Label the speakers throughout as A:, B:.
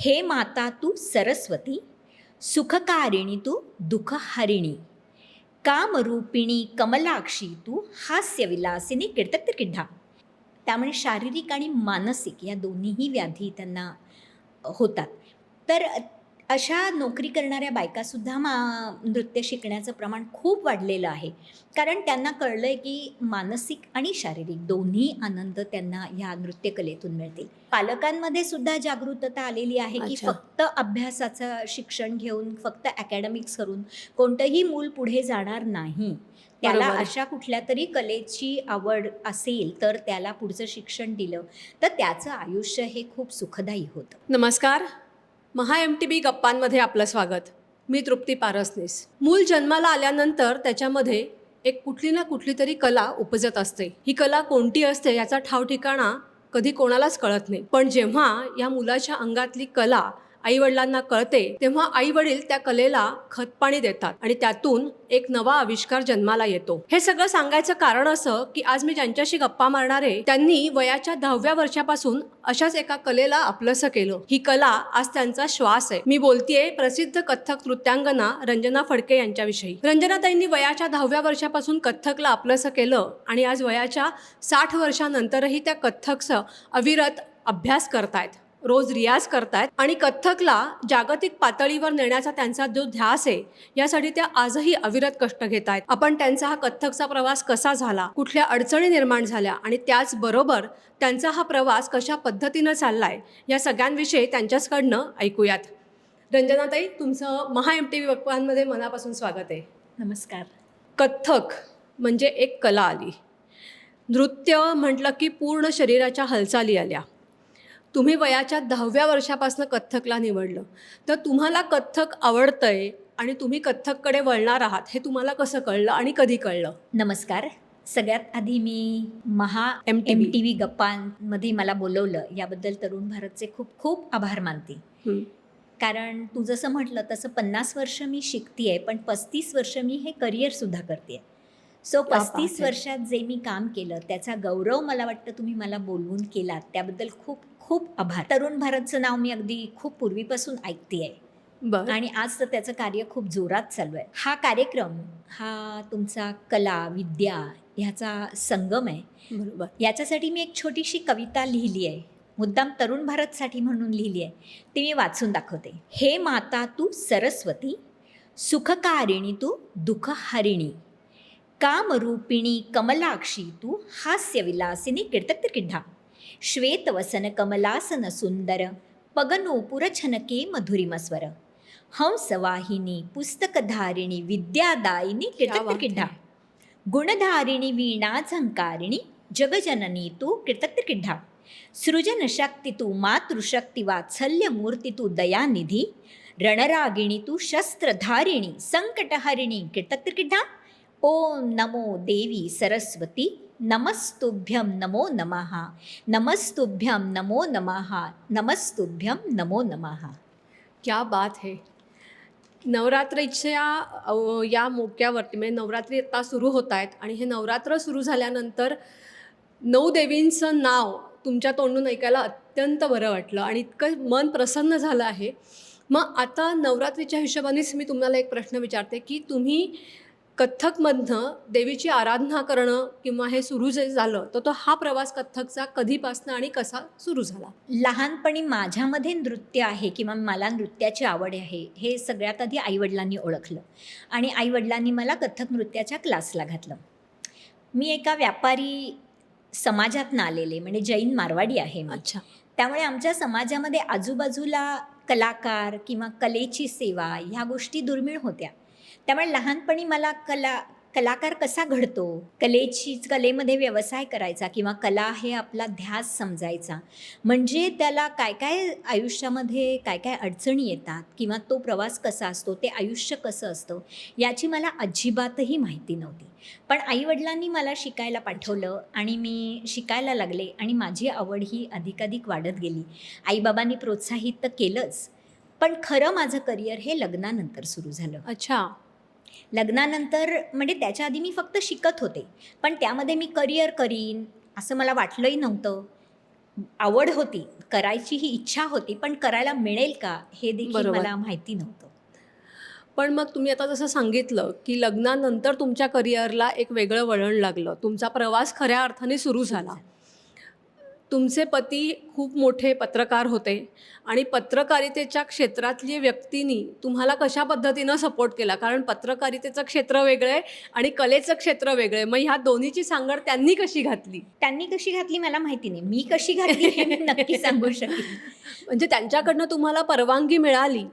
A: हे माता तू सरस्वती सुखकारिणी तू दुःखहरिणी कामरूपिणी कमलाक्षी तू हास्यविलासिनी कीर्तक किड्ढा त्यामुळे शारीरिक आणि मानसिक या दोन्हीही व्याधी त्यांना होतात. तर अशा नोकरी करणाऱ्या बायकासुद्धा मा नृत्य शिकण्याचं प्रमाण खूप वाढलेलं आहे. कारण त्यांना कळलं आहे की मानसिक आणि शारीरिक दोन्ही आनंद त्यांना ह्या नृत्यकलेतून मिळतील. पालकांमध्ये सुद्धा जागृतता आलेली आहे की. फक्त अभ्यासाचं शिक्षण घेऊन फक्त अकॅडमिक्स करून कोणतंही मूल पुढे जाणार नाही. त्याला. अशा कुठल्या तरी कलेची आवड असेल तर त्याला पुढचं शिक्षण दिलं तर त्याचं आयुष्य हे खूप सुखदायी होतं.
B: नमस्कार. महा एम टी बी गप्पांमध्ये आपलं स्वागत. मी तृप्ती पारसनीस. मूल जन्माला आल्यानंतर त्याच्यामध्ये एक कुठली ना कुठली तरी कला उपजत असते. ही कला कोणती असते याचा ठाव ठिकाणा कधी कोणालाच कळत नाही. पण जेव्हा या मुलाच्या अंगातली कला आईवडिलांना कळते तेव्हा आई वडील त्या कलेला खतपाणी देतात आणि त्यातून एक नवा आविष्कार जन्माला येतो. हे सगळं सांगायचं कारण असं की आज मी ज्यांच्याशी गप्पा मारणार आहे त्यांनी वयाच्या दहाव्या वर्षापासून अशाच एका कलेला आपलंसं केलं. ही कला आज त्यांचा श्वास आहे. मी बोलतेय प्रसिद्ध कथ्थक नृत्यांगना रंजना फडके यांच्याविषयी. रंजनाताईंनी वयाच्या दहाव्या वर्षापासून कथ्थकला आपलंसं केलं आणि आज वयाच्या साठ वर्षानंतरही त्या कथ्थकचं अविरत अभ्यास करतायत. रोज रियाज करतायत आणि कथ्थकला जागतिक पातळीवर नेण्याचा त्यांचा जो ध्यास आहे यासाठी त्या आजही अविरत कष्ट घेत आहेत आपण त्यांचा हा कथ्थकचा प्रवास कसा झाला कुठल्या अडचणी निर्माण झाल्या आणि त्याचबरोबर त्यांचा हा प्रवास कशा पद्धतीनं चाललाय या सगळ्यांविषयी त्यांच्याचकडनं ऐकूयात. रंजनाताई तुमचं महा एम टी व्ही मनापासून स्वागत आहे.
A: नमस्कार.
B: कथ्थक म्हणजे एक कला आली. नृत्य म्हटलं की पूर्ण शरीराच्या हालचाली आल्या. तुम्ही वयाच्या दहाव्या वर्षापासून कथ्थकला निवडलं. तर तुम्हाला कथ्थक आवडतंय आणि तुम्ही कथ्थककडे वळणार आहात हे तुम्हाला कसं कळलं आणि कधी कळलं?
A: नमस्कार. सगळ्यात आधी मी Maha
B: MTV.
A: M T V गप्पांमध्ये मला बोलवलं. याबद्दल तरुण भारतचे खूप खूप आभार मानते. कारण तू जसं म्हटलं तसं पन्नास वर्ष मी शिकतीये पण पस्तीस वर्ष मी हे करिअर सुद्धा करते सो पस्तीस. वर्षात जे मी काम केलं त्याचा गौरव मला वाटतं तुम्ही मला बोलवून केलात. त्याबद्दल खूप खूप आभार. तरुण भारतचं नाव मी अगदी खूप पूर्वीपासून ऐकते
B: बरं.
A: आणि आज तर त्याचं कार्य खूप जोरात चालू आहे हा कार्यक्रम हा तुमचा कला विद्या ह्याचा संगम आहे.
B: बरोबर.
A: याच्यासाठी मी एक छोटीशी कविता लिहिली आहे मुद्दाम तरुण भारतसाठी म्हणून लिहिली आहे ती मी वाचून दाखवते. हे माता तू सरस्वती सुखकारिणी तू दुःखहरिणी. कामरूपिणी कमलाक्षी तू हास्यविलासिनी कीर्तक किड्ढा श्वेतवसन कमलासन सुंदर पगनोपुर छनके मधुरिमस्वर हंसवाहिनी पुस्तकधारिणी विद्यादायिनी
B: क्या
A: कीर्तक
B: बात
A: किड्ढा
B: है.
A: गुणधारिणी वीणा झंकारिणी जगजननी तू कीर्तक किड्ढा सृजनशक्ती तू मातृशक्ती नमस्तुभ्यं नमो नमः। नमस्तुभ्यं नमो नमः। नमस्तुभ्यं नमो नमः।
B: क्या बात है। नवरात्रीच्या या मोक्यावरती म्हणजे नवरात्री आता सुरू होत आहेत आणि हे नवरात्र सुरू झाल्यानंतर नऊ देवींचं नाव तुमच्या तोंडून ऐकायला अत्यंत बरं वाटलं आणि इतकं मन प्रसन्न झालं आहे. मग आता नवरात्रीच्या हिशोबानेच मी तुम्हाला एक प्रश्न विचारते की तुम्ही कथ्थकमधनं देवीची आराधना करणं किंवा हे सुरू जे झालं तर तो हा प्रवास कथ्थकचा कधीपासनं आणि कसा सुरू झाला?
A: लहानपणी माझ्यामध्ये नृत्य आहे किंवा मला नृत्याची आवड आहे हे सगळ्यात आधी आईवडिलांनी ओळखलं. आणि आईवडिलांनी मला कथ्थक नृत्याच्या क्लासला घातलं. मी एका व्यापारी समाजातनं आलेले म्हणजे जैन मारवाडी आहे
B: अच्छा.
A: त्यामुळे आमच्या समाजामध्ये आजूबाजूला कलाकार किंवा कलेची सेवा ह्या गोष्टी दुर्मिळ होत्या. त्यामुळे लहानपणी मला कला कलाकार कसा घडतो? कलेची कलेमध्ये व्यवसाय करायचा किंवा कला हे आपला ध्यास समजायचा. म्हणजे त्याला काय काय आयुष्यामध्ये काय काय अडचणी येतात किंवा तो प्रवास कसा असतो ते आयुष्य कसं असतं याची मला अजिबातही माहिती नव्हती. पण आईवडिलांनी मला शिकायला पाठवलं आणि मी शिकायला लागले आणि माझी आवड ही अधिकाधिक वाढत गेली. आईबाबांनी प्रोत्साहित तर केलंच पण खरं माझं करिअर हे लग्नानंतर सुरू झालं.
B: अच्छा.
A: लग्नानंतर म्हणजे त्याच्या आधी मी फक्त शिकत होते. पण त्यामध्ये मी करिअर करीन असं मला वाटलंही नव्हतं. आवड होती करायची ही इच्छा होती पण करायला मिळेल का हे देखील. मला माहिती नव्हतं.
B: पण मग तुम्ही आता जसं सांगितलं की लग्नानंतर तुमच्या करिअरला एक वेगळं वळण लागलं. तुमचा प्रवास खऱ्या अर्थाने सुरू झाला. तुमचे पती खूप मोठे पत्रकार होते आणि पत्रकारितेच्या क्षेत्रातली व्यक्तींनी तुम्हाला कशा पद्धतीनं सपोर्ट केला? कारण पत्रकारितेचं क्षेत्र वेगळं आहे आणि कलेचं क्षेत्र वेगळं आहे. मग ह्या दोन्हीची सांगड त्यांनी कशी घातली?
A: त्यांनी कशी घातली मला माहिती नाही. मी कशी घातली हे नक्की सांगू शकेन
B: म्हणजे त्यांच्याकडनं तुम्हाला परवानगी मिळाली?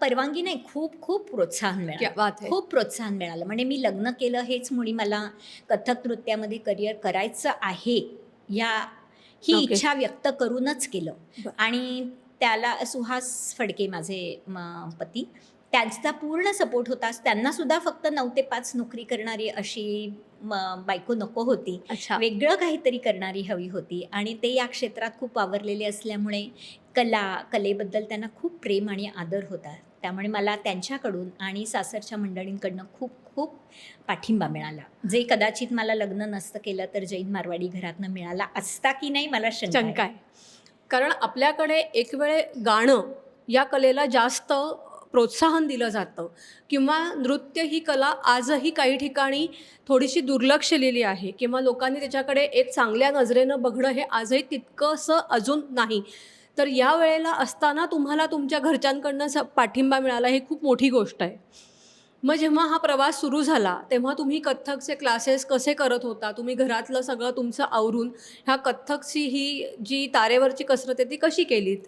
A: परवानगी नाही खूप खूप प्रोत्साहन मिळालं. खूप प्रोत्साहन मिळालं. म्हणजे मी लग्न केलं हेच मुळी मला कथक नृत्यामध्ये करिअर करायचं आहे या ही
B: Okay.
A: इच्छा व्यक्त करूनच केलं. आणि त्याला सुहास फडके माझे पती त्यांचा पूर्ण सपोर्ट होता त्यांना सुद्धा फक्त नऊ ते पाच नोकरी करणारी अशी बायको नको होती. वेगळं काहीतरी करणारी हवी होती आणि ते या क्षेत्रात खूप वावरलेले असल्यामुळे कला कलेबद्दल त्यांना खूप प्रेम आणि आदर होता. त्यामुळे मला त्यांच्याकडून आणि सासरच्या मंडळींकडनं खूप खूप पाठिंबा मिळाला. जे कदाचित मला लग्न नसतं केलं तर जैन मारवाडी घरातनं मिळाला असता की नाही मला. शंका आहे.
B: कारण आपल्याकडे एक वेळ गाणं या कलेला जास्त प्रोत्साहन दिलं जातं. किंवा नृत्य ही कला आजही काही ठिकाणी थोडीशी दुर्लक्षलेली आहे. किंवा लोकांनी त्याच्याकडे एक चांगल्या नजरेनं बघणं हे आजही तितकंसं अजून नाही. तर या वेळेला असताना तुम्हाला तुमच्या घरच्यांकडनं स पाठिंबा मिळाला ही खूप मोठी गोष्ट आहे. मग जेव्हा हा प्रवास सुरू झाला तेव्हा तुम्ही कथ्थकचे क्लासेस कसे करत होता? तुम्ही घरातलं सगळं तुमचं आवरून ह्या कथ्थकची ही जी तारेवरची कसरत आहे ती कशी केलीत?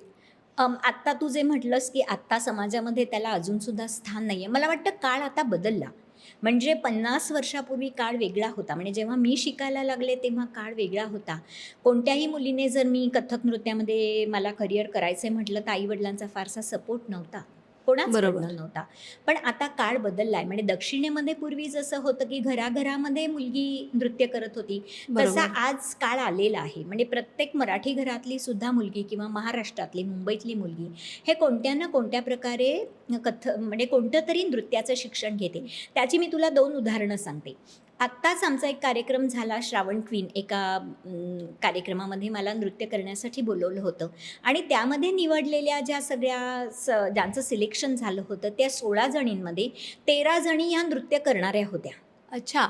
A: आत्ता तू जे म्हटलंस की आत्ता समाजामध्ये त्याला अजूनसुद्धा स्थान नाही आहे मला वाटतं काळ आता बदलला. म्हणजे पन्नास वर्षापूर्वी काळ वेगळा होता. म्हणजे जेव्हा मी शिकायला लागले तेव्हा काळ वेगळा होता. कोणत्याही मुलीने जर मी कथक नृत्यामध्ये मला करिअर करायचं म्हटलं तर आईवडिलांचा फारसा सपोर्ट नव्हता. कोणाच नव्हता. पण आता काळ बदलला आहे म्हणजे दक्षिणेमध्ये पूर्वी जसं होतं की घराघरामध्ये मुलगी नृत्य करत होती तसा आज काळ आलेला आहे. म्हणजे प्रत्येक मराठी घरातली सुद्धा मुलगी किंवा महाराष्ट्रातली मुंबईतली मुलगी हे कोणत्या ना कोणत्या प्रकारे कथ म्हणजे कोणतं तरी नृत्याचं शिक्षण घेते. त्याची मी तुला दोन उदाहरणं सांगते. आत्ताच आमचा एक कार्यक्रम झाला श्रावण क्वीन एका कार्यक्रमामध्ये मला नृत्य करण्यासाठी बोलवलं होतं. आणि त्यामध्ये निवडलेल्या ज्या सगळ्या स ज्यांचं सिलेक्शन झालं होतं त्या सोळा जणींमध्ये तेरा जणी या नृत्य करणाऱ्या होत्या.
B: अच्छा.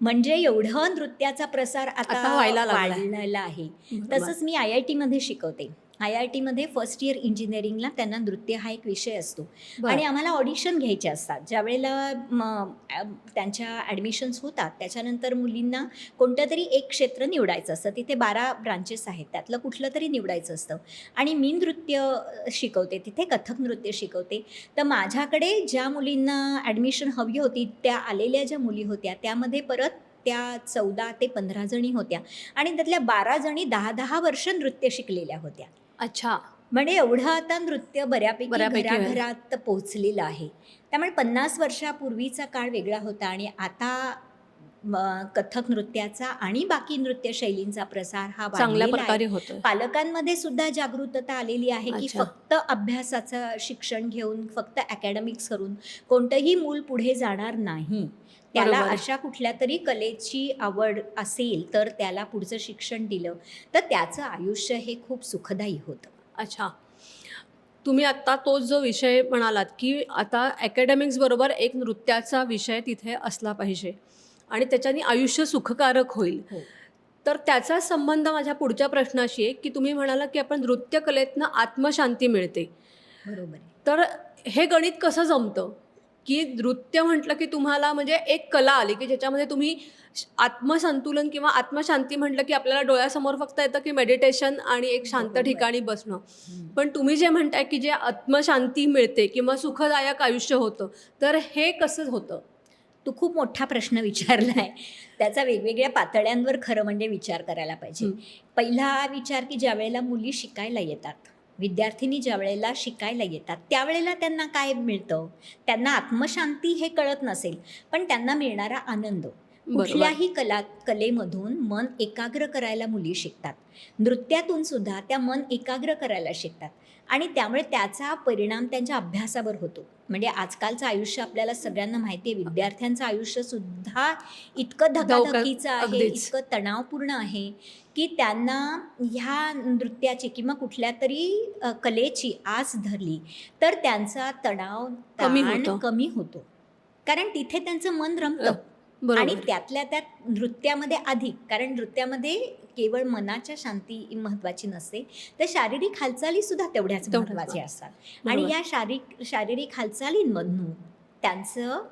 A: म्हणजे एवढं नृत्याचा प्रसार आता
B: व्हायला.
A: वाढलेला आहे. तसंच मी आय आय टीमध्ये शिकवते. आय आय टीमध्ये फर्स्ट इयर इंजिनिअरिंगला त्यांना नृत्य हा एक विषय असतो. आणि आम्हाला ऑडिशन घ्यायचे असतात. ज्यावेळेला त्यांच्या ॲडमिशन्स होतात त्याच्यानंतर मुलींना कोणतं तरी एक क्षेत्र निवडायचं असतं. तिथे बारा ब्रांचेस आहेत. त्यातलं कुठलं तरी निवडायचं असतं. आणि मी नृत्य शिकवते तिथे कथक नृत्य शिकवते. तर माझ्याकडे ज्या मुलींना ॲडमिशन हवी होती त्या आलेल्या ज्या मुली होत्या त्यामध्ये परत त्या चौदा ते पंधरा जणी होत्या. आणि त्यातल्या बारा जणी दहा दहा वर्ष नृत्य शिकलेल्या होत्या.
B: अच्छा
A: म्हणजे एवढं आता नृत्य बऱ्यापैकी
B: बऱ्यापैकी आहे.
A: घराघरात पोहोचलेलं आहे त्यामुळे पन्नास वर्षापूर्वीचा काळ वेगळा होता आणि आता कथक नृत्याचा आणि बाकी नृत्य शैलींचा प्रसार हा
B: चांगल्या. प्रकारे होतोय
A: पालकांमध्ये सुद्धा जागृतता आलेली आहे की. फक्त अभ्यासाचं शिक्षण घेऊन फक्त अकॅडमिक्स करून कोणतंही मूल पुढे जाणार नाही त्याला. अशा कुठल्या तरी कलेची आवड असेल तर त्याला पुढचं शिक्षण दिलं तर त्याचं आयुष्य हे खूप सुखदायी होतं
B: अच्छा तुम्ही आत्ता तोच जो विषय म्हणालात की आता अकॅडमिक्स बरोबर एक नृत्याचा विषय तिथे असला पाहिजे आणि त्याच्याने आयुष्य सुखकारक होईल.
A: हो.
B: तर त्याचा संबंध माझ्या पुढच्या प्रश्नाशी आहे की तुम्ही म्हणाला की आपण नृत्यकलेतनं आत्मशांती मिळते.
A: बरोबर
B: तर हे गणित कसं जमतं? की नृत्य म्हटलं की तुम्हाला म्हणजे एक कला आली की ज्याच्यामध्ये तुम्ही आत्मसंतुलन किंवा आत्मशांती म्हटलं की आपल्याला डोळ्यासमोर फक्त येतं की मेडिटेशन आणि एक शांत. ठिकाणी बसणं. पण तुम्ही जे म्हणताय की जे आत्मशांती मिळते किंवा सुखदायक आयुष्य होतं तर हे कसं होतं?
A: तू खूप मोठा प्रश्न विचारला आहे त्याचा वेगवेगळ्या पातळ्यांवर खरं म्हणजे विचार करायला पाहिजे. पहिला विचार की ज्या वेळेला मुली शिकायला येतात विद्यार्थिनी ज्या वेळेला शिकायला येतात त्यावेळेला त्यांना काय मिळतं? त्यांना आत्मशांती हे कळत नसेल पण त्यांना मिळणारा आनंद. कुठल्याही कला कलेमधून मन एकाग्र करायला मुली शिकतात. नृत्यातून सुद्धा त्या मन एकाग्र करायला शिकतात. आणि त्यामुळे त्याचा परिणाम त्यांच्या अभ्यासावर होतो म्हणजे आजकालचं आयुष्य आपल्याला सगळ्यांना माहिती आहे विद्यार्थ्यांचं आयुष्य सुद्धा इतकं धकाधकीचं आहे. इतकं तणावपूर्ण आहे की त्यांना ह्या नृत्याची किंवा कुठल्या तरी कलेची आस धरली तर त्यांचा तणाव
B: कमी होतो.
A: कमी होतो कारण तिथे त्यांचं मन रमतं आणि त्यातल्या त्यात नृत्यामध्ये अधिक कारण नृत्यामध्ये केवळ मनाच्या शांती महत्वाची नसते तर शारीरिक हालचाली सुद्धा तेवढ्याच महत्त्वाच्या असतात आणि. या शारीरिक शारीरिक हालचालींमधून त्यांचं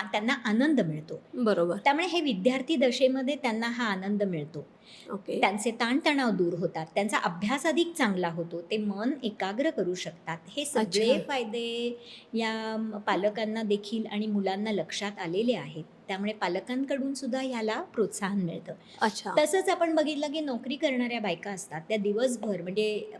A: त्यांना आनंद मिळतो.
B: बरोबर.
A: त्यामुळे हे विद्यार्थी दशेमध्ये त्यांना हा आनंद मिळतो.
B: ओके.
A: त्यांचे ताणतणाव दूर होतात. त्यांचा अभ्यास अधिक चांगला होतो. ते मन एकाग्र करू शकतात. हे सगळे. फायदे या पालकांना देखील आणि मुलांना लक्षात आलेले आहेत. त्यामुळे पालकांकडून सुद्धा ह्याला प्रोत्साहन मिळतं.
B: अच्छा.
A: तसंच आपण बघितलं की नोकरी करणाऱ्या बायका असतात. त्या दिवसभर म्हणजे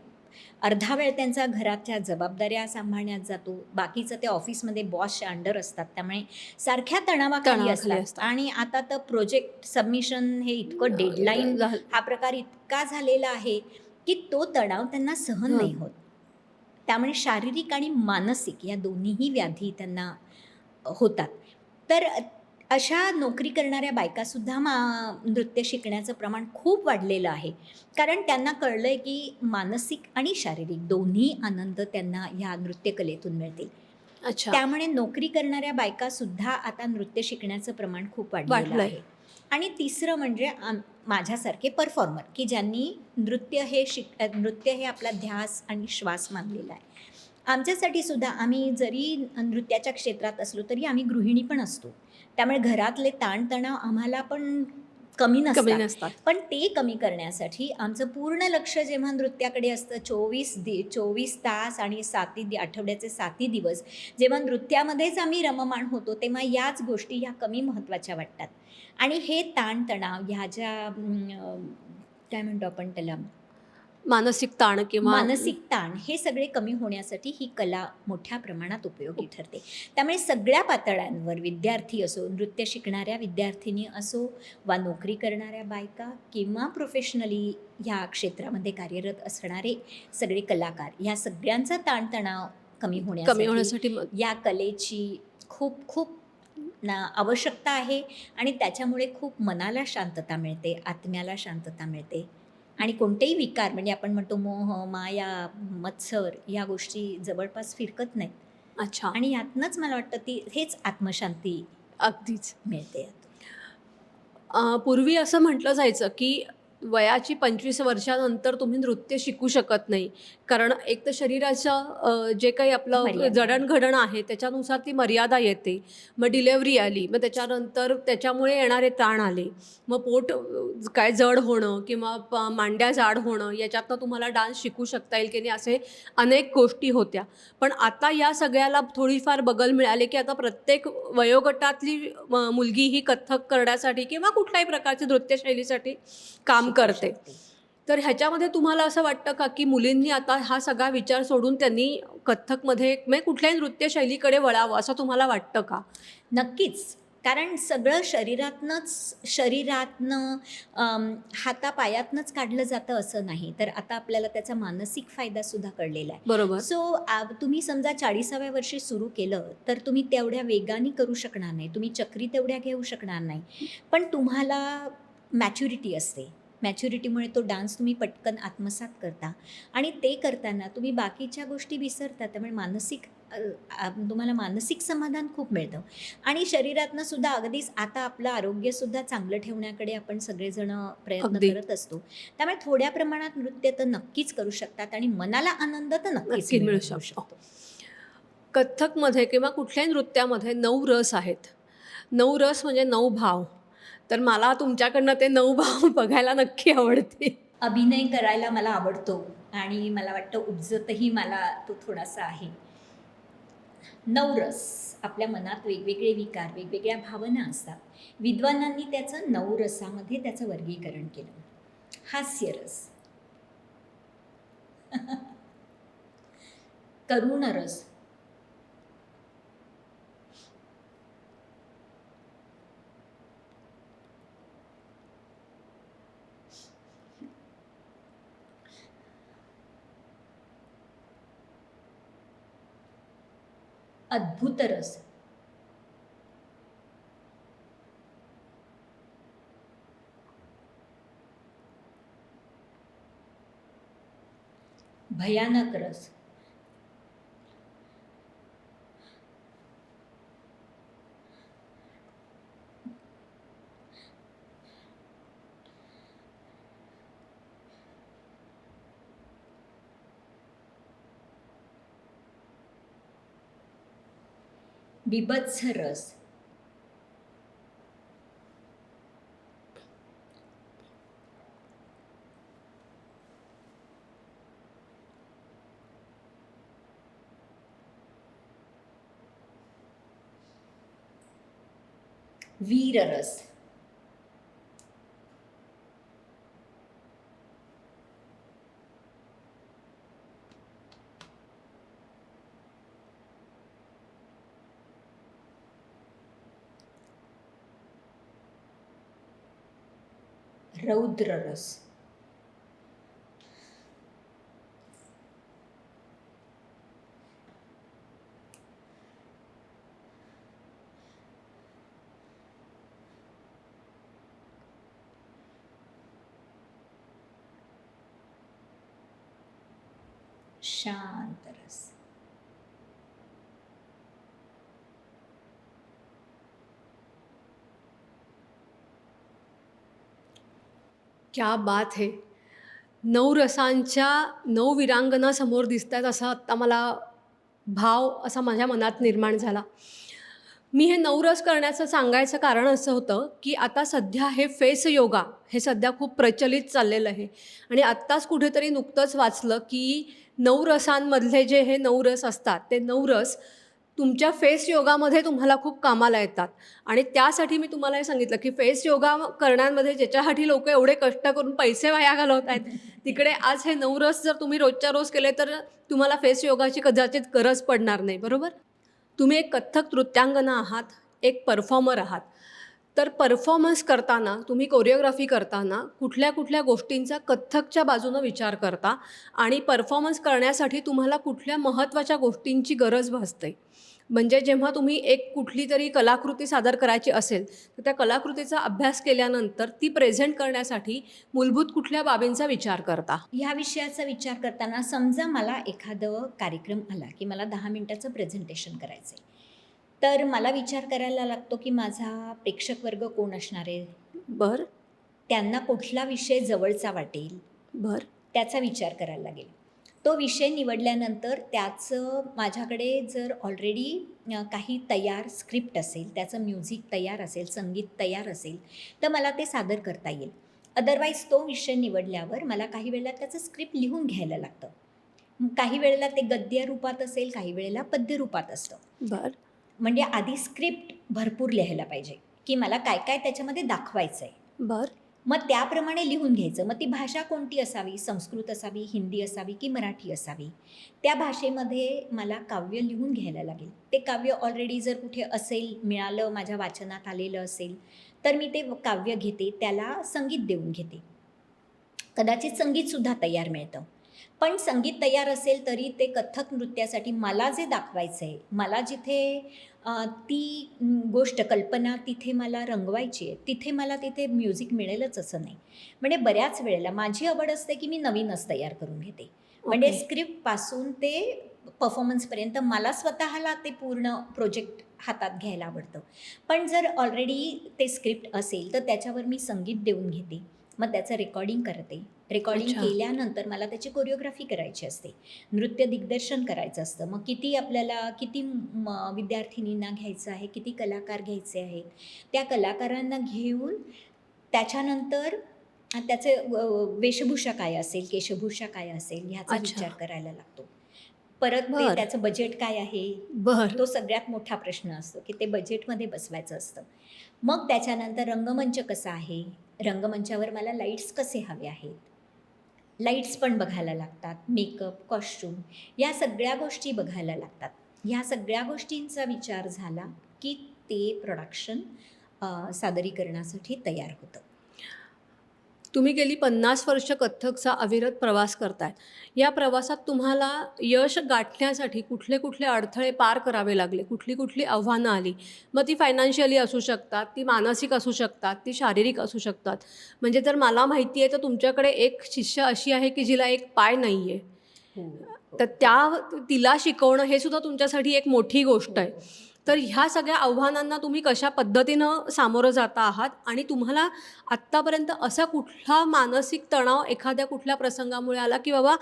A: अर्धा वेळ त्यांचा घराच्या जबाबदाऱ्या सांभाळण्यात जातो बाकीचं ते ऑफिसमध्ये बॉसच्या अंडर असतात त्यामुळे सारख्या तणावाखाली असतात. आणि आता तर प्रोजेक्ट सबमिशन हे इतकं डेडलाईन. हा प्रकार इतका झालेला आहे की तो तणाव त्यांना सहन. नाही होत त्यामुळे शारीरिक आणि मानसिक या दोन्हीही व्याधी त्यांना होतात तर अशा नोकरी करणाऱ्या बायकासुद्धा मा नृत्य शिकण्याचं प्रमाण खूप वाढलेलं आहे. कारण त्यांना कळलं आहे की मानसिक आणि शारीरिक दोन्ही आनंद त्यांना ह्या नृत्यकलेतून मिळतील.
B: अच्छा.
A: त्यामुळे नोकरी करणाऱ्या बायका सुद्धा आता नृत्य शिकण्याचं प्रमाण खूप वाढलेलं. आहे. आणि तिसरं म्हणजे माझ्यासारखे परफॉर्मर की ज्यांनी नृत्य हे शिक नृत्य हे आपला ध्यास आणि श्वास मानलेला आहे. आमच्यासाठी सुद्धा आम्ही जरी नृत्याच्या क्षेत्रात असलो तरी आम्ही गृहिणी पण असतो. त्यामुळे घरातले ताणतणाव आम्हाला पण कमी नसतात. पण ते कमी करण्यासाठी आमचं पूर्ण लक्ष जेव्हा नृत्याकडे असतं चोवीस दि चोवीस तास आणि साती दि आठवड्याचे साती दिवस जेव्हा नृत्यामध्येच आम्ही रममाण होतो तेव्हा याच गोष्टी ह्या कमी महत्त्वाच्या वाटतात. आणि हे ताणतणाव ह्या ज्या काय म्हणतो आपण त्याला?
B: मानसिक ताण किंवा
A: मानसिक ताण हे सगळे कमी होण्यासाठी ही कला मोठ्या प्रमाणात उपयोगी ठरते. त्यामुळे सगळ्या पातळ्यांवर विद्यार्थी असो नृत्य शिकणाऱ्या विद्यार्थिनी असो वा नोकरी करणाऱ्या बायका किंवा प्रोफेशनली ह्या क्षेत्रामध्ये कार्यरत असणारे सगळे कलाकार ह्या सगळ्यांचा ताणतणाव कमी
B: कमी
A: होण्यासाठी या कलेची खूप खूप ना आवश्यकता आहे आणि त्याच्यामुळे खूप मनाला शांतता मिळते आत्म्याला शांतता मिळते. आणि कोणतेही विकार म्हणजे आपण म्हणतो मोह माया मत्सर या गोष्टी जवळपास फिरकत नाहीत.
B: अच्छा.
A: आणि यातनंच मला वाटतं ती हेच आत्मशांती
B: अगदीच.
A: मिळते
B: पूर्वी असं म्हटलं जायचं की वयाची पंचवीस वर्षानंतर तुम्ही नृत्य शिकू शकत नाही. कारण एक तर शरीराचं जे काही आपलं. जडणघडण आहे त्याच्यानुसार ती मर्यादा येते. मग डिलेवरी आली मग त्याच्यानंतर त्याच्यामुळे येणारे ताण आले. मग पोट काय जड होणं किंवा प- मांड्या जाड होणं याच्यातनं तुम्हाला डान्स शिकू शकता येईल की नाही असे अनेक गोष्टी होत्या. पण आता या सगळ्याला थोडीफार बगल मिळाली की आता प्रत्येक वयोगटातली मुलगी ही कथ्थक करण्यासाठी किंवा कुठल्याही प्रकारची नृत्यशैलीसाठी काम करते. तर ह्याच्यामध्ये तुम्हाला असं वाटतं का की मुलींनी आता हा सगळा विचार सोडून त्यांनी कथ्थकमध्ये म्हणजे कुठल्याही नृत्यशैलीकडे वळावं असं तुम्हाला वाटतं का?
A: नक्कीच. कारण सगळं शरीरातनंच शरीरातनं हातापायातनंच काढलं जातं असं नाही. तर आता आपल्याला त्याचा मानसिक फायदा सुद्धा कळलेला आहे.
B: बरोबर.
A: सो आ- तुम्ही समजा चाळीसाव्या वर्षी सुरू केलं तर तुम्ही तेवढ्या वेगाने करू शकणार नाही. तुम्ही चक्री तेवढ्या घेऊ शकणार नाही. पण तुम्हाला मॅच्युरिटी असते. मॅच्युरिटीमुळे तो डान्स तुम्ही पटकन आत्मसात करता. आणि ते करताना तुम्ही बाकीच्या गोष्टी विसरता त्यामुळे मानसिक तुम्हाला मानसिक समाधान खूप मिळतं. आणि शरीरातनं सुद्धा अगदीच आता आपलं आरोग्यसुद्धा चांगलं ठेवण्याकडे आपण सगळेजण प्रयत्न. करत असतो. त्यामुळे थोड्या प्रमाणात नृत्य तर नक्कीच करू शकतात आणि मनाला आनंद तर नक्कीच
B: नक्की मिळू
A: मिळू
B: शकतो. कथ्थकमध्ये किंवा कुठल्याही नृत्यामध्ये नऊ रस आहेत. नऊ रस म्हणजे नऊ भाव. तर मला तुमच्याकडनं ते नऊ भाव बघायला नक्की आवडते
A: अभिनय करायला मला आवडतो आणि मला वाटतं उपजतही मला तो थोडासा आहे. नवरस आपल्या मनात वेगवेगळे विकार वेगवेगळ्या भावना असतात. विद्वानांनी त्याचं नवरसामध्ये त्याचं वर्गीकरण केलं. हास्यरस. करुण अद्भुत रस. भयानक रस. बिभत्स रस वीर रस रौद्ररस. शांत रस.
B: क्या बात है. नऊ रसांच्या नऊ विरांगना समोर दिसत आहेत असा आत्ता मला भाव असा माझ्या मनात निर्माण झाला. मी हे नवरस करण्याचं सांगायचं कारण असं होतं की आता सध्या हे फेस योगा हे सध्या खूप प्रचलित चाललेलं आहे. आणि आत्ताच कुठेतरी नुकतंच वाचलं की नवरसांमधले जे हे नवरस असतात ते नवरस तुमच्या फेस योगामध्ये तुम्हाला खूप कामाला येतात. आणि त्यासाठी मी तुम्हाला हे सांगितलं की फेस योगा करण्यामध्ये ज्याच्यासाठी लोक एवढे कष्ट करून पैसे वाया घालवत आहेत तिकडे आज हे नवरस जर तुम्ही रोजच्या रोज केले तर तुम्हाला फेस योगाची कदाचित गरज पडणार नाही बरोबर? तुम्ही एक कथ्थक नृत्यांगना आहात एक परफॉर्मर आहात. तर परफॉर्मन्स करताना तुम्ही कोरिओग्राफी करताना कुठल्या कुठल्या गोष्टींचा कथ्थकच्या बाजूनं विचार करता आणि परफॉर्मन्स करण्यासाठी तुम्हाला कुठल्या महत्त्वाच्या गोष्टींची गरज भासते? म्हणजे जेव्हा तुम्ही एक कुठली तरी कलाकृती सादर करायची असेल तर त्या कलाकृतीचा अभ्यास केल्यानंतर ती प्रेझेंट करण्यासाठी मूलभूत कुठल्या बाबींचा विचार करता?
A: ह्या विषयाचा विचार करताना समजा मला एखादं कार्यक्रम आला की मला दहा मिनटाचं प्रेझेंटेशन करायचं आहे तर मला विचार करायला लागतो की माझा प्रेक्षक वर्ग कोण असणार आहे?
B: बर.
A: त्यांना कुठला विषय जवळचा वाटेल?
B: बर.
A: त्याचा विचार करायला लागेल. तो विषय निवडल्यानंतर त्याचं माझ्याकडे जर ऑलरेडी काही तयार स्क्रिप्ट असेल त्याचं म्युझिक तयार असेल संगीत तयार असेल तर मला ते सादर करता येईल. अदरवाईज तो विषय निवडल्यावर मला काही वेळेला त्याचं स्क्रिप्ट लिहून घ्यायला लागतं. काही वेळेला ते गद्य रूपात असेल काही वेळेला पद्य रूपात असतं.
B: बर.
A: म्हणजे आधी स्क्रिप्ट भरपूर लिहायला पाहिजे. की मला काय काय त्याच्यामध्ये दाखवायचं आहे
B: बर.
A: मग त्याप्रमाणे लिहून घ्यायचं. मग ती भाषा कोणती असावी? संस्कृत असावी हिंदी असावी की मराठी असावी? त्या भाषेमध्ये मला काव्य लिहून घ्यायला लागेल. ते काव्य ऑलरेडी जर कुठे असेल मिळालं माझ्या वाचनात आलेलं असेल तर मी ते काव्य घेते त्याला संगीत देऊन घेते. कदाचित संगीतसुद्धा तयार मिळतं. पण संगीत तयार असेल तरी ते कथ्थक नृत्यासाठी मला जे दाखवायचं आहे मला जिथे ती गोष्ट कल्पना तिथे मला रंगवायची आहे तिथे मला तिथे म्युझिक मिळेलच असं नाही. म्हणजे बऱ्याच वेळेला माझी आवड असते की मी नवीनच तयार करून घेते. म्हणजे
B: ओके.
A: स्क्रिप्टपासून ते परफॉर्मन्सपर्यंत मला स्वतःला ते पूर्ण प्रोजेक्ट हातात घ्यायला आवडतं. पण जर ऑलरेडी ते स्क्रिप्ट असेल तर त्याच्यावर मी संगीत देऊन घेते. मग त्याचं रेकॉर्डिंग करते. रेकॉर्डिंग. केल्यानंतर मला त्याची कोरिओग्राफी करायची असते. नृत्य दिग्दर्शन करायचं असतं. मग किती आपल्याला किती विद्यार्थिनींना घ्यायचं आहे? किती कलाकार घ्यायचे आहेत? त्या कलाकारांना घेऊन त्याच्यानंतर त्याचे वेशभूषा काय असेल? केशभूषा काय असेल? ह्याचा. विचार करायला लागतो. परत
B: बरं.
A: त्याचं बजेट काय आहे?
B: बर.
A: तो सगळ्यात मोठा प्रश्न असतो की ते बजेटमध्ये बसवायचं असतं. मग त्याच्यानंतर रंगमंच कसा आहे? रंगमंचावर मला लाईट्स कसे हवे आहेत? लाईट्स पण बघायला लागतात मेकअप कॉस्ट्यूम या सगळ्या गोष्टी बघायला लागतात. ह्या सगळ्या गोष्टींचा विचार झाला की ते प्रोडक्शन सादरीकरणासाठी तयार होतं.
B: तुम्ही गेली पन्नास वर्ष कथ्थकचा अविरत प्रवास करताय. या प्रवासात तुम्हाला यश गाठण्यासाठी कुठले कुठले अडथळे पार करावे लागले? कुठली कुठली आव्हानं आली? मग ती फायनान्शियली असू शकतात ती मानसिक असू शकतात ती शारीरिक असू शकतात. म्हणजे जर मला माहिती आहे तर तुमच्याकडे एक शिष्य अशी आहे की जिला एक पाय नाही आहे तर त्या तिला शिकवणं हे सुद्धा तुमच्यासाठी एक मोठी गोष्ट आहे. तर ह्या सगळ्या आव्हानांना तुम्ही कशा पद्धतीनं सामोरं जाता आहात? आणि तुम्हाला आत्तापर्यंत असा कुठला मानसिक तणाव एखाद्या कुठल्या प्रसंगामुळे आला की बाबा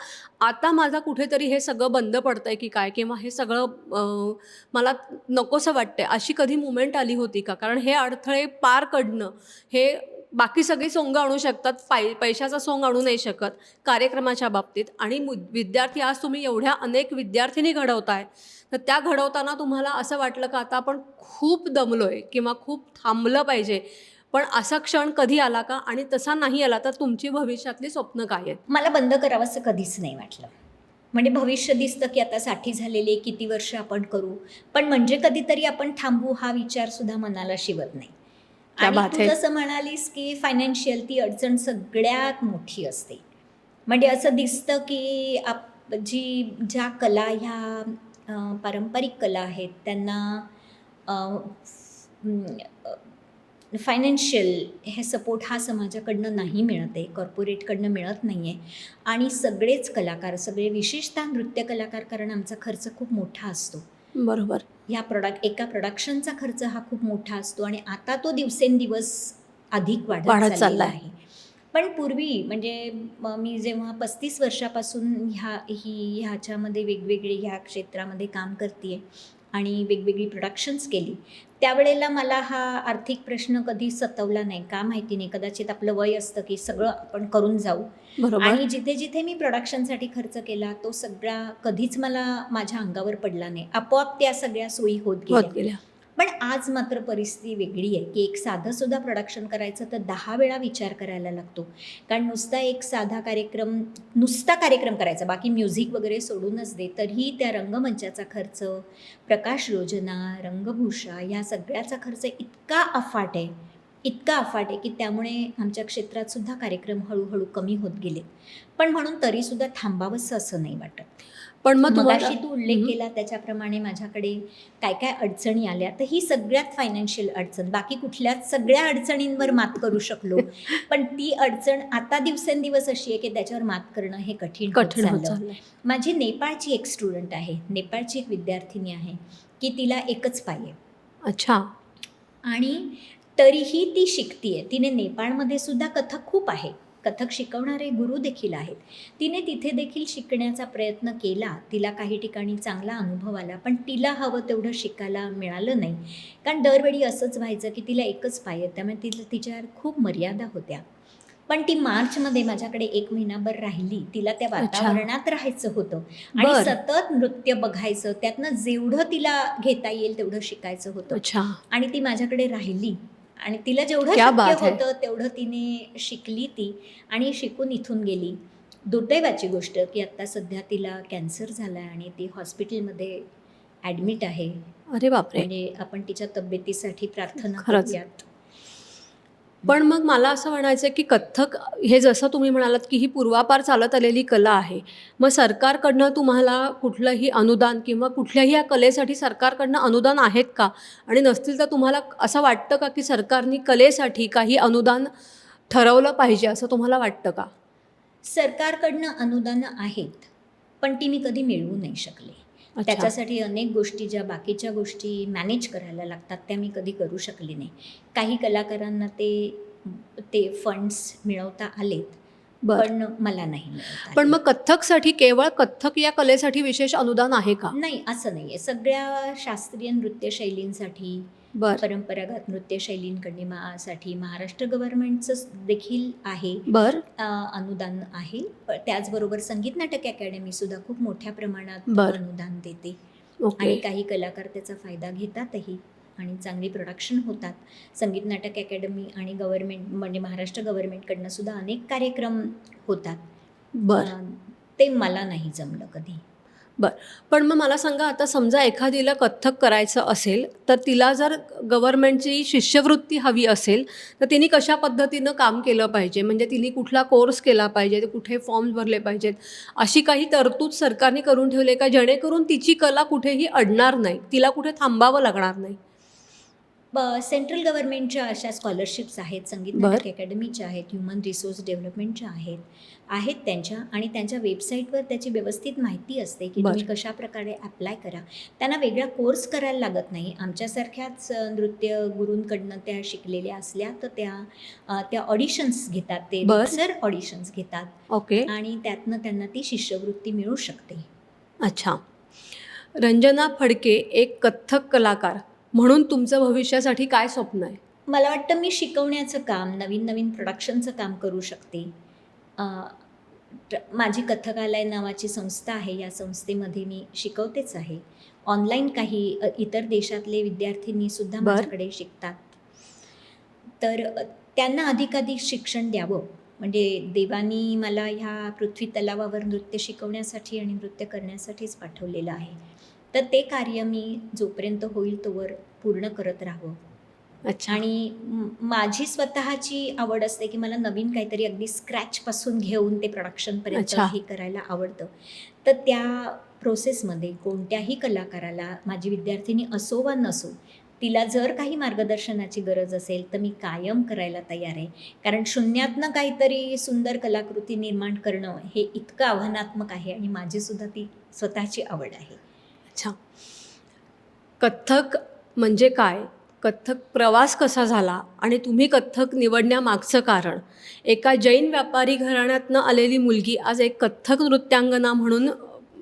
B: आता माझा कुठेतरी हे सगळं बंद पडतं आहे की काय? किंवा हे सगळं मला नकोसं वाटतंय अशी कधी मुमेंट आली होती का? कारण हे अडथळे पार कडणं हे बाकी सगळी सोंग आणू शकतात पाय पैशाचा सोंग आणू नाही शकत कार्यक्रमाच्या बाबतीत. आणि विद्यार्थी आज तुम्ही एवढ्या अनेक विद्यार्थिनी घडवताय. तर त्या घडवताना तुम्हाला असं वाटलं का आता आपण खूप दमलो आहे किंवा खूप थांबलं पाहिजे पण असा क्षण कधी आला का आणि तसा नाही आला तर तुमची भविष्यातली स्वप्न काय आहेत?
A: मला बंद करावं असं कधीच नाही वाटलं. म्हणजे भविष्य दिसतं की आता साठी झालेले किती वर्ष आपण करू पण म्हणजे कधीतरी आपण थांबू हा विचार सुद्धा मनाला शिवत नाही. आणि तू. जसं म्हणालीस की फायनान्शियल ती अडचण सगळ्यात मोठी असते. म्हणजे असं दिसतं की आप जी ज्या कला ह्या पारंपरिक कला आहेत त्यांना फायनान्शियल हे सपोर्ट हा समाजाकडनं नाही मिळत आहे कॉर्पोरेटकडनं मिळत नाही आहे. आणि सगळेच कलाकार सगळे विशेषतः नृत्य कलाकार कारण आमचा खर्च खूप मोठा असतो.
B: बरोबर.
A: ह्या प्रोडक्ट एका प्रोडक्शनचा खर्च हा खूप मोठा असतो आणि आता तो दिवसेंदिवस अधिक वाढत
B: चाललाय.
A: आहे. पण पूर्वी म्हणजे म- जेव्हा पस्तीस वर्षापासून ह्या ही ह्याच्यामध्ये वेगवेगळे ह्या क्षेत्रामध्ये काम करते आणि वेगवेगळी प्रोडक्शन्स केली त्यावेळेला मला हा आर्थिक प्रश्न कधी सतवला नाही का माहिती नाही. कदाचित आपलं वय असतं की सगळं आपण करून जाऊ. आणि जिथे जिथे मी प्रोडक्शनसाठी खर्च केला तो सगळा कधीच मला माझ्या अंगावर पडला नाही. आपोआप त्या सगळ्या सोयी होत गेल्या. पण आज मात्र परिस्थिती वेगळी आहे की एक साधं सुद्धा प्रोडक्शन करायचं तर दहा वेळा विचार करायला लागतो. कारण नुसता एक साधा कार्यक्रम नुसता कार्यक्रम करायचा बाकी म्युझिक वगैरे सोडूनच दे तरीही त्या रंगमंचाचा खर्च प्रकाश योजना रंगभूषा ह्या सगळ्याचा खर्च इतका अफाट आहे इतका अफाट आहे की त्यामुळे आमच्या क्षेत्रात सुद्धा कार्यक्रम हळूहळू कमी होत गेले. पण म्हणून तरीसुद्धा थांबावंसं असं नाही वाटत.
B: पण मग
A: मगाशी तू उल्लेख. केला त्याच्याप्रमाणे माझ्याकडे काय काय अडचणी आल्या तर ही सगळ्यात फायनान्शियल अडचण. बाकी कुठल्याच सगळ्या अडचणींवर मात करू शकलो पण ती अडचण आता दिवसेंदिवस अशी आहे की त्याच्यावर मात करणं हे कठीण
B: कठीण
A: माझी नेपाळची एक स्टुडंट आहे नेपाळची एक विद्यार्थिनी आहे की तिला एकच पाय आहे.
B: अच्छा.
A: आणि तरीही ती शिकतीये. तिने नेपाळमध्ये सुद्धा कथक खूप आहे. कथक शिकवणारे गुरु देखील आहेत. तिने तिथे देखील शिकण्याचा प्रयत्न केला. तिला काही ठिकाणी चांगला अनुभव आला पण तिला हवं तेवढं शिकायला मिळालं नाही. कारण दरवेळी असंच व्हायचं की तिला एकच पाय आहे त्यामुळे तिला तिच्यावर खूप मर्यादा होत्या. पण ती मार्चमध्ये माझ्याकडे एक महिनाभर राहिली. तिला त्या. वातावरणात राहायचं होतं. आणि. सतत नृत्य बघायचं त्यातनं जेवढं तिला घेता येईल तेवढं शिकायचं होतं. आणि ती माझ्याकडे राहिली. आणि तिला जेवढं
B: क्या
A: शक्य. होतं तेवढं तिने शिकली ती आणि शिकून इथून गेली दुर्दैवाची गोष्ट की आत्ता सध्या तिला कॅन्सर झाला आणि ती हॉस्पिटलमध्ये ॲडमिट आहे
B: अरे बापरे
A: म्हणजे आपण तिच्या तब्येतीसाठी प्रार्थना. करूयात
B: पण मग मला असं म्हणायचं आहे की कथ्थक हे जसं तुम्ही म्हणालात की ही पूर्वापार चालत आलेली कला आहे मग सरकारकडनं तुम्हाला कुठलंही अनुदान किंवा कुठल्याही या कलेसाठी सरकारकडनं अनुदान आहेत का? आणि नसतील तर तुम्हाला असं वाटतं का की सरकारने कलेसाठी काही अनुदान ठरवलं पाहिजे असं तुम्हाला वाटतं का?
A: सरकारकडनं अनुदानं आहेत पण ती मी कधी मिळवू नाही शकले. त्याच्यासाठी अनेक गोष्टी ज्या बाकीच्या गोष्टी मॅनेज करायला लागतात त्या मी कधी करू शकले नाही. काही कलाकारांना ते ते फंड्स मिळवता आलेत पण मला नाही
B: पण. मग कथ्थकसाठी केवळ कथ्थक या कलेसाठी विशेष अनुदान आहे का?
A: नाही असं नाही आहे सगळ्या शास्त्रीय नृत्य शैलींसाठी
B: बर.
A: परंपरागत नृत्य शैलींकडे मा- साठी महाराष्ट्र गव्हर्नमेंटचं देखील आहे.
B: बर.
A: अ, अनुदान आहे. प- त्याचबरोबर संगीत नाटक अकॅडमी सुद्धा खूप मोठ्या प्रमाणात
B: बरं.
A: अनुदान देते.
B: ओके.
A: आणि काही कलाकार त्याचा फायदा घेतातही आणि चांगली प्रोडक्शन होतात. संगीत नाटक अकॅडमी आणि गव्हर्नमेंट म्हणजे महाराष्ट्र गव्हर्नमेंटकडनं सुद्धा अनेक कार्यक्रम होतात.
B: बर.
A: अं, ते मला नाही जमलं कधी.
B: पण मग मला सांगा आता समजा एखादीला कथ्थक करायचं असेल तर तिला जर गव्हर्नमेंटची शिष्यवृत्ती हवी असेल तर तिने कशा पद्धतीनं काम केलं पाहिजे? म्हणजे तिने कुठला कोर्स केला पाहिजे? कुठे फॉर्म्स भरले पाहिजेत? अशी काही तरतूद सरकारने करून ठेवली आहे का जेणेकरून तिची कला कुठेही अडणार नाही? तिला कुठे थांबावं लागणार नाही?
A: सेंट्रल गव्हर्नमेंटच्या अशा स्कॉलरशिप्स आहेत संगीत. नाटक अकॅडमीच्या आहेत ह्युमन रिसोर्स डेव्हलपमेंटच्या आहेत आहेत त्यांच्या आणि त्यांच्या वेबसाईटवर त्याची व्यवस्थित माहिती असते की. तुम्ही कशा प्रकारे अप्लाय करा. त्यांना वेगळा कोर्स करायला लागत नाही. आमच्यासारख्याच नृत्य गुरूंकडनं त्या शिकलेल्या असल्या तर त्या त्या ऑडिशन्स घेतात. ते. सर ऑडिशन्स घेतात.
B: ओके.
A: आणि त्यातनं त्यांना ती शिष्यवृत्ती मिळू शकते.
B: अच्छा. रंजना फडके एक कथ्थक कलाकार. म्हणून तुमचं भविष्यासाठी काय स्वप्न आहे?
A: मला वाटतं मी शिकवण्याचं काम नवीन नवीन प्रोडक्शनचं काम करू शकते. माझी कथकालय नावाची संस्था आहे या संस्थेमध्ये मी शिकवतेच आहे. ऑनलाईन काही इतर देशातले विद्यार्थिनी सुद्धा
B: बर.
A: माझ्याकडे शिकतात. तर त्यांना अधिकाधिक शिक्षण द्यावं. म्हणजे देवानी मला ह्या पृथ्वी तलावावर नृत्य शिकवण्यासाठी आणि नृत्य करण्यासाठीच पाठवलेलं आहे. तर ते कार्य मी जोपर्यंत होईल तोवर पूर्ण करत राहावं.
B: अच्छा.
A: आणि माझी स्वतःची आवड असते की मला नवीन काहीतरी अगदी स्क्रॅचपासून घेऊन ते प्रोडक्शनपर्यंत. हे करायला आवडतं. तर त्या प्रोसेसमध्ये कोणत्याही कलाकाराला माझी विद्यार्थिनी असो वा नसो तिला जर काही मार्गदर्शनाची गरज असेल तर मी कायम करायला तयार आहे. कारण शून्यातनं काहीतरी सुंदर कलाकृती निर्माण करणं हे इतकं आव्हानात्मक आहे आणि माझीसुद्धा ती स्वतःची आवड आहे.
B: अच्छा. कथ्थक म्हणजे काय? कथ्थक प्रवास कसा झाला आणि तुम्ही कथ्थक निवडण्यामागचं कारण? एका जैन व्यापारी घराण्यातनं आलेली मुलगी आज एक कथ्थक नृत्यांगना म्हणून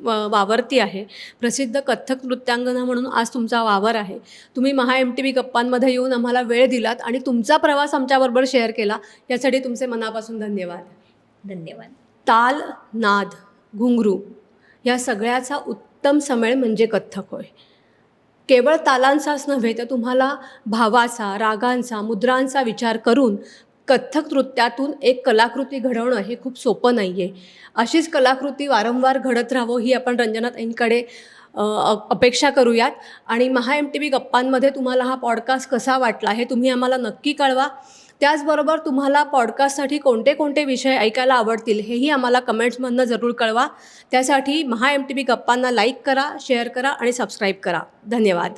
B: वावरती आहे. प्रसिद्ध कथ्थक नृत्यांगना म्हणून आज तुमचा वावर आहे. तुम्ही महा एम टी व्ही गप्पांमध्ये येऊन आम्हाला वेळ दिलात आणि तुमचा प्रवास आमच्याबरोबर शेअर केला. यासाठी तुमचे मनापासून धन्यवाद.
A: धन्यवाद.
B: ताल नाद घुंगरू या सगळ्याचा उत्तम समेळ म्हणजे कथ्थक होय. केवळ तालांचाच नव्हे तर तुम्हाला भावाचा रागांचा मुद्रांचा विचार करून कथ्थक नृत्यातून एक कलाकृती घडवणं हे खूप सोपं नाही आहे अशीच कलाकृती वारंवार घडत राहावं ही आपण रंजनाताईंकडे अपेक्षा करूयात. आणि महा एम टी व्ही गप्पांमध्ये तुम्हाला हा पॉडकास्ट कसा वाटला हे तुम्ही आम्हाला नक्की कळवा. त्याचबरोबर तुम्हाला पॉडकास्टसाठी कोणते कोणते विषय ऐकायला आवडतील हेही आम्हाला कमेंट्समधनं जरूर कळवा. त्यासाठी महा एम टी बी गप्पांना लाईक करा शेअर करा आणि सबस्क्राईब करा. धन्यवाद.